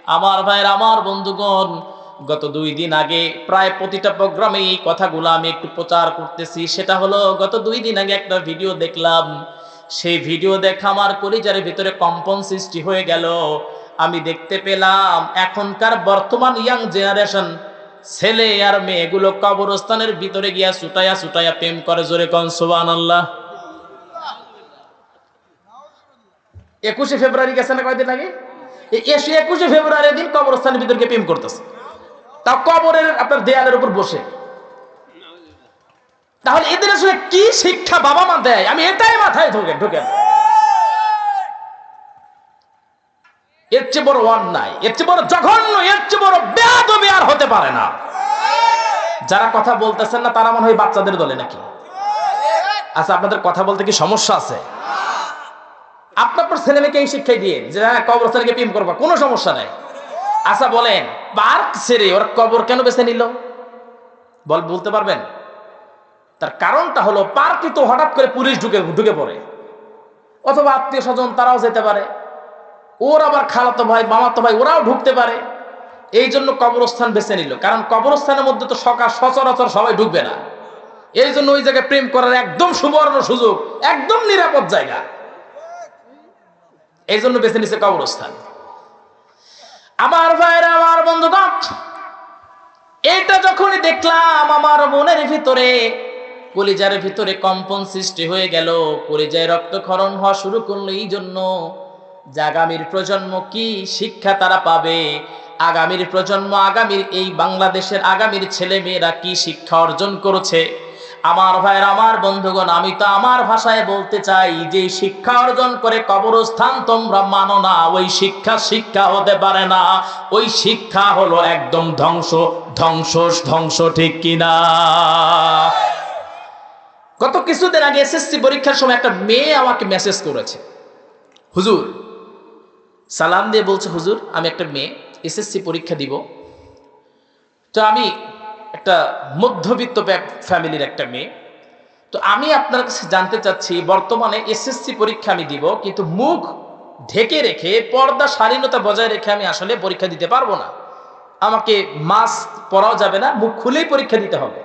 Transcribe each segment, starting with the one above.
আমার ভাইয়ের, আমার বন্ধুগণ, গত দুই দিন আগে প্রায় প্রতিটা প্রোগ্রামে এই কথাগুলো আমি একটু প্রচার করতেছি। সেটা হলো, গত দুই দিন আগে একটা ভিডিও দেখলাম। সেই ভিডিও দেখা আমার কলিজারের ভিতরে কম্পন সৃষ্টি হয়ে গেল। আমি দেখতে পেলাম, এখনকার বর্তমান ইয়াং জেনারেশন ছেলে আর মেয়েগুলো কবরস্থানের ভিতরে গিয়া ছুটাইয়া ছুটাইয়া প্রেম করে জোরে কন সোবান আল্লাহ একুশে ফেব্রুয়ারি গেছে না কয়দিন আগে? এসে একুশে ফেব্রুয়ারি দিন কবরস্থানের ভিতরে গিয়ে প্রেম করতেছে। তাও কবরের আপনার দেয়ালের উপর বসে। তাহলে এদের আসলে কি শিক্ষা বাবা মা দেয়? আমি এটাই মাথায় ঢোকে ঢোকে এর চেয়ে বড় অন্যায়, এর চেয়ে বড় জঘন্য, এর চেয়ে বড় বেয়াদবি আর হতে পারে না। যারা কথা বলতেছেন না, তারা মনে হয় বাচ্চাদের দলে নাকি? আচ্ছা আপনাদের কথা বলতে কি সমস্যা আছে? আপনার আপনার ছেলে মেয়েকে এই শিক্ষাই দিয়ে যে হ্যাঁ গিয়ে প্রেম করবা। কোনো সমস্যা নাই। আচ্ছা বলেন পার্ক ছেড়ে ওরা কবর কেন বেছে নিল? বল, বলতে পারবেন? তার কারণটা হলো পার্কে তো হঠাৎ করে পুলিশ ঢুকে ঢুকে পড়ে। অথবা আত্মীয় স্বজন তারাও যেতে পারে। ওর আবার খালাতো ভাই, মামাতো ভাই, ওরাও ঢুকতে পারে। এই জন্য কবরস্থান বেছে নিল। কারণ কবরস্থানের মধ্যে তো সকাল, সচরাচর সবাই ঢুকবে না। এই জন্য ওই জায়গায় প্রেম করার একদম সুবর্ণ সুযোগ, একদম নিরাপদ জায়গা। এই জন্য বেছে নিছে কবরস্থান। আমার ভাইরা আমার বন্ধুগণ এটা যখনই দেখলাম, আমার মনের ভিতরে, কলিজার ভিতরে কম্পন সৃষ্টি হয়ে গেল, কলিজায় রক্তক্ষরণ হওয়া শুরু করল এই জন্য। যে আগামীর প্রজন্ম কি শিক্ষা তারা পাবে? আগামীর প্রজন্ম, আগামীর এই বাংলাদেশের আগামীর ছেলে মেয়েরা কি শিক্ষা অর্জন করেছে? আমার ভাইয়ের, আমার বন্ধুগণ, আমি তো আমার ভাষায় বলতে চাই যে শিক্ষা অর্জন করে কবরস্থান তোমরা মানো না, ওই শিক্ষা শিক্ষা হতে পারে না, ওই শিক্ষা হলো একদম ধ্বংস ধ্বংস ধ্বংস, ঠিক কিনা? গত কিছুদিন আগে এসএসসি পরীক্ষার সময় একটা মেয়ে আমাকে মেসেজ করেছে। হুজুর, সালাম দিয়ে বলছে, হুজুর, আমি একটা মেয়ে, এসএসসি পরীক্ষা দিব। তো আমি একটা মধ্যবিত্ত ফ্যামিলির একটা মেয়ে। তো আমি আপনার কাছে জানতে চাচ্ছি, বর্তমানে এসএসসি পরীক্ষা আমি দিব, কিন্তু মুখ ঢেকে রেখে পর্দা শালীনতা বজায় রেখে আমি আসলে পরীক্ষা দিতে পারব না। আমাকে মাস্ক পরাও যাবে না, মুখ খুলেই পরীক্ষা দিতে হবে।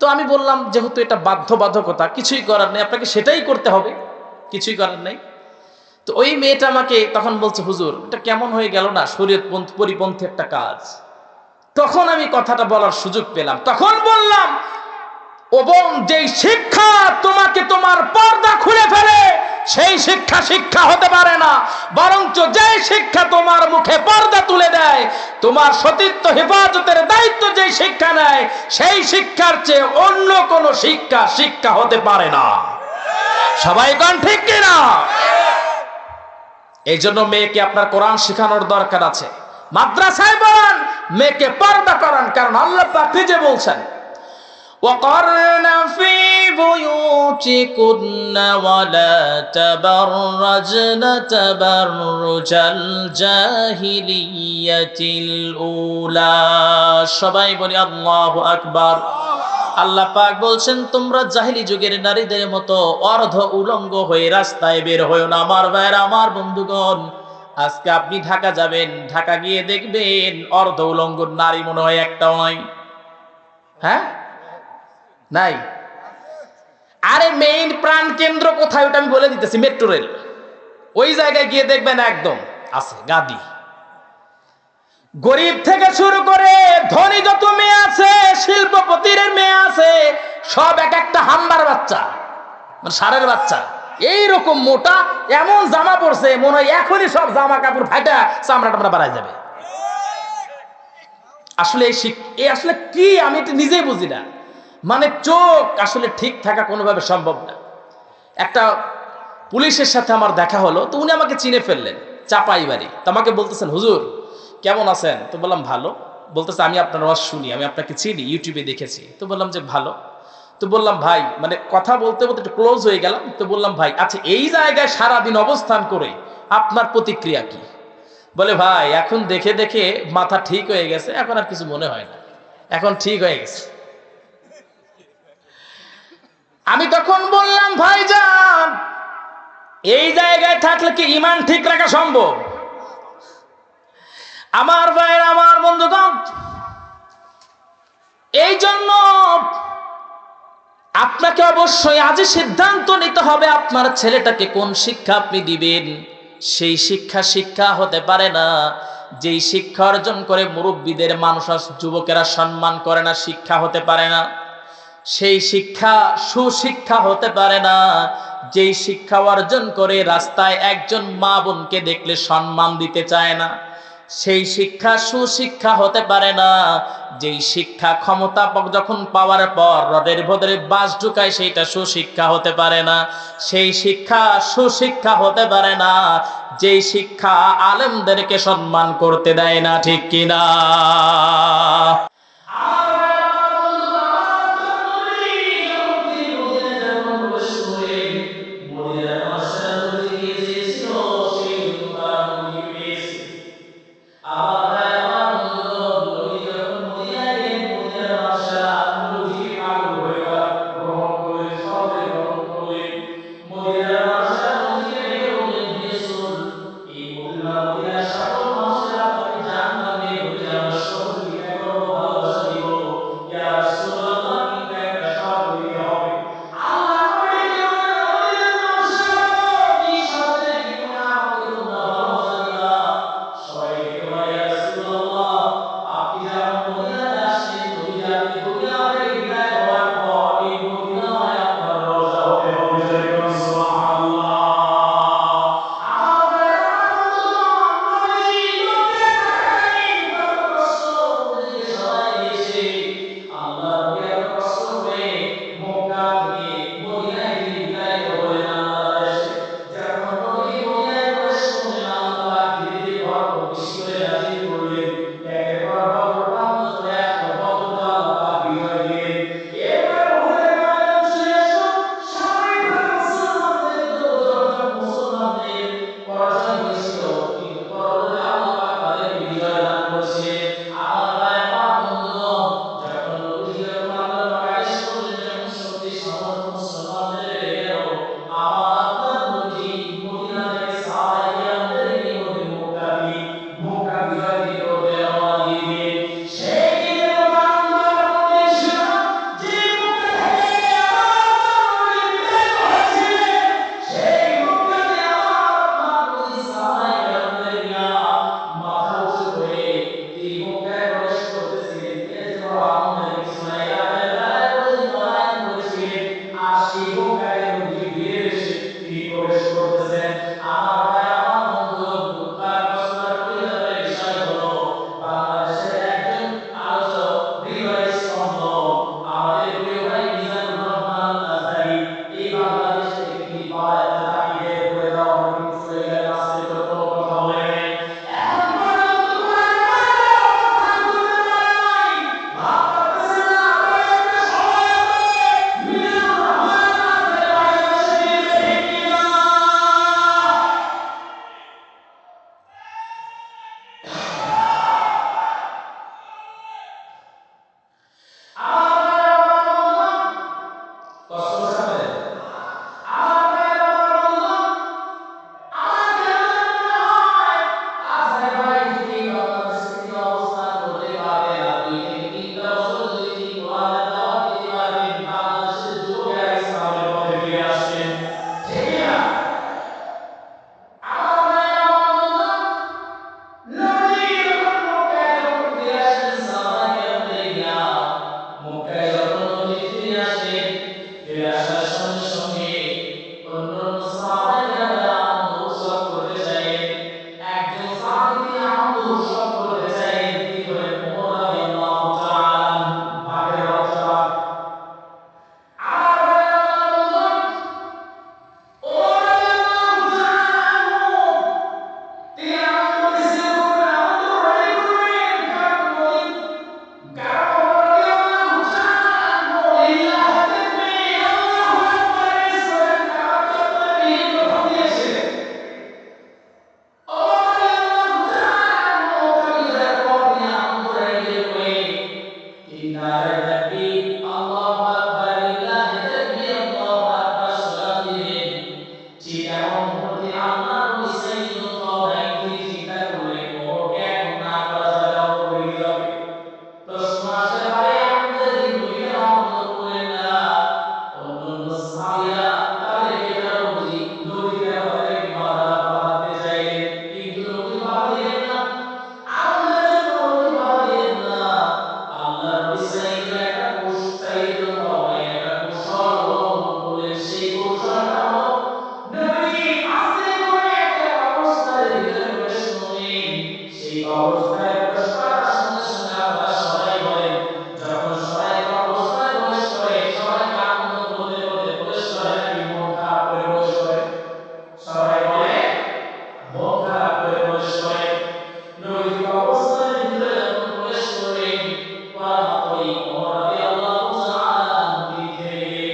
তো আমি বললাম, যেহেতু এটা বাধ্যবাধকতা, কিছুই করার নেই, আপনাকে সেটাই করতে হবে। কিছুই করার নেই। তো ওই মেয়েটা আমাকে তখন বলছে, হুজুর, এটা কেমন হয়ে গেল না? শরীয়ত পরিপন্থী একটা কাজ। তখন আমি কথাটা বলার সুযোগ পেলাম। তখন বললাম এবং যেই শিক্ষা তোমাকে তোমার পর্দা খুলে ফেলে, সেই শিক্ষা শিক্ষা হতে পারে না। বরঞ্চ যে শিক্ষা তোমার মুখে পর্দা তুলে দেয়, তোমার সতীত্ব হেফাজতের দায়িত্ব যে শিক্ষা নেয়, সেই শিক্ষার চেয়ে অন্য কোন শিক্ষা শিক্ষা হতে পারে না। সবাই কন ঠিক কিনা? এই জন্য মেয়েকে আপনার কোরআন শেখানোর দরকার আছে। মাদ্রাসায় বলান মেয়েকে পর্দা করান কারণ আল্লাহ পাক নিজে বলছেন وقرن في بيوتكن ولا تبرجن تبرج الجاهلية الأولى সবাই বলি আল্লাহু আকবার আল্লাহ পাক বলছেন তোমরা জাহিলি যুগের নারীদের মতো অর্ধ উলঙ্গ হয়ে রাস্তায় বের হয়েও না আমার ভাইয়ের আমার বন্ধুগণ আজকে আপনি ঢাকা যাবেন, ঢাকা গিয়ে দেখবেন অর্ধ উলঙ্গ নারী মনে হয় একটাও নাই হ্যাঁ? নাই? আরে মেইন প্রাণ কেন্দ্র কোথায় ওটা আমি বলে দিতেছি মেট্রো রেল ওই জায়গায় গিয়ে দেখবেন একদম, আছে, গাদি। গরিব থেকে শুরু করে ধনী যত মেয়ে আছে, শিল্পপতির মেয়ে আছে, সব এক একটা হাম্বার বাচ্চা মানে সারের বাচ্চা। এই রকম মোটা, এমন জামা পড়ছে মনে হয় এখনই সব জামা কাপড় ফাটা চামড়া টামড়া বাড়ায় যাবে। আসলে এই আসলে কি আমি এটা নিজেই বুঝি না। মানে চোখ আসলে ঠিক থাকা কোনোভাবে সম্ভব না। একটা পুলিশের সাথে আমার দেখা হলো, তো উনি আমাকে চিনে ফেললেন, চাপাই বাড়ি। তো আমাকে বলতেছেন, হুজুর, কেমন আছেন? তো বললাম, ভালো। বলতেছে, আমি আপনার আওয়াজ শুনি, আমি আপনাকে চিনি ইউটিউবে দেখেছি। তো বললাম যে, ভালো। তো বললাম, ভাই মানে কথা বলতে বলতে একটু ক্লোজ হয়ে গেলাম। তো বললাম, ভাই আচ্ছা এই জায়গায় সারাদিন অবস্থান করে আপনার প্রতিক্রিয়া কি? বলে, ভাই, এখন দেখে দেখে মাথা ঠিক হয়ে গেছে, এখন আর কিছু মনে হয় না। এখন ঠিক হয়ে গেছে। আমি তখন বললাম, ভাই যান, এই জায়গায় থাকলে কি ইমান ঠিক রাখা সম্ভব? আমার ভাইয়ের, আমার বন্ধুগণ, এই জন্য আপনাকে অবশ্যই আজই সিদ্ধান্ত নিতে হবে আপনার ছেলেটাকে কোন শিক্ষা আপনি দিবেন। সেই শিক্ষা শিক্ষা হতে পারে না। যেই শিক্ষা অর্জন করে মুরব্বীদের মানুষ যুবকেরা সম্মান করে না, শিক্ষা হতে পারে না। সেই শিক্ষা সুশিক্ষা হতে পারে না। যেই শিক্ষা অর্জন করে রাস্তায় একজন মা বোনকে দেখলে সম্মান দিতে চায় না। সেই শিক্ষা সুশিক্ষা হতে পারে না। যেই শিক্ষা ক্ষমতা যখন পাওয়ার পর রদের ভদরে বাস ঢুকায়, সেইটা সুশিক্ষা হতে পারে না। সেই শিক্ষা সুশিক্ষা হতে পারে না। যেই শিক্ষা আলেমদেরকে সম্মান করতে দেয় না, ঠিক কিনা? Eli